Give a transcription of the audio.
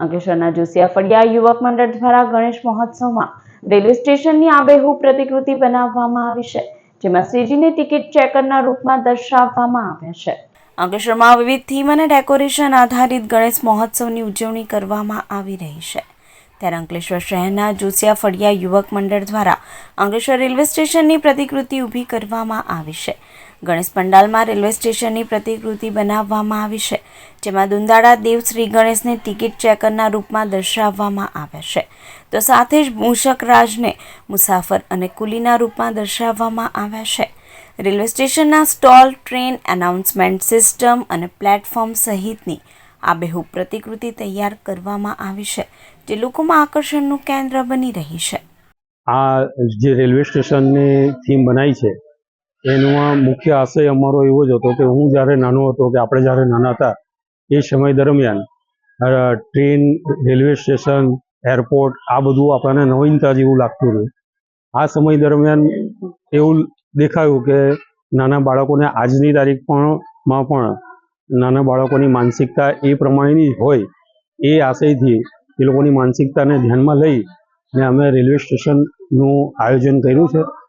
અંકલેશ્વરના જોશિયા ફળિયા યુવક મંડળ દ્વારા ગણેશ મહોત્સવમાં રેલવે સ્ટેશનની આબેહૂબ પ્રતિકૃતિ બનાવવામાં આવી છે, જેમાં શ્રીજીને ટિકિટ ચેકરના રૂપમાં દર્શાવવામાં આવ્યા છે. અંકલેશ્વરમાં વિવિધ થીમ અને ડેકોરેશન આધારિત ગણેશ મહોત્સવની ઉજવણી કરવામાં આવી રહી છે. ત્યારે અંકલેશ્વર શહેરના જોસિયા ફળિયા યુવક મંડળ દ્વારા અંકલેશ્વર રેલવે સ્ટેશનની પ્રતિકૃતિ ઊભી કરવામાં આવી છે. ગણેશ પંડાલમાં રેલવે સ્ટેશનની પ્રતિકૃતિ બનાવવામાં આવી છે, જેમાં દુંદાળા દેવ શ્રી ગણેશને ટિકિટ ચેકરના રૂપમાં દર્શાવવામાં આવ્યા છે. તો સાથે જ મૂષક રાજને મુસાફર અને કુલીના રૂપમાં દર્શાવવામાં આવ્યા છે. રેલવે સ્ટેશનના સ્ટોલ, ટ્રેન, એનાઉન્સમેન્ટ સિસ્ટમ અને પ્લેટફોર્મ સહિતની આબેહૂબ પ્રતિકૃતિ તૈયાર કરવામાં આવી છે, જે લોકોમાં આકર્ષણનું કેન્દ્ર બની રહી છે. આ જે રેલવે સ્ટેશનની થીમ બનાવી છે એનો મુખ્ય આશય અમારો એવો જ હતો કે હું જ્યારે નાનો હતો કે આપણે જ્યારે નાના હતા, એ સમય દરમિયાન ટ્રેન, રેલવે સ્ટેશન, એરપોર્ટ, આ બધું આપણને નવીનતા જેવું લાગતું રહ્યું. આ સમય દરમિયાન એવું દેખાયું કે નાના બાળકોને આજની તારીખ પણ માં પણ નાના બાળકોની માનસિકતા એ પ્રમાણેની હોય એ આશયથી એ લોકોની માનસિકતાને ધ્યાનમાં લઈ ને અમે રેલવે સ્ટેશનનું આયોજન કર્યું છે.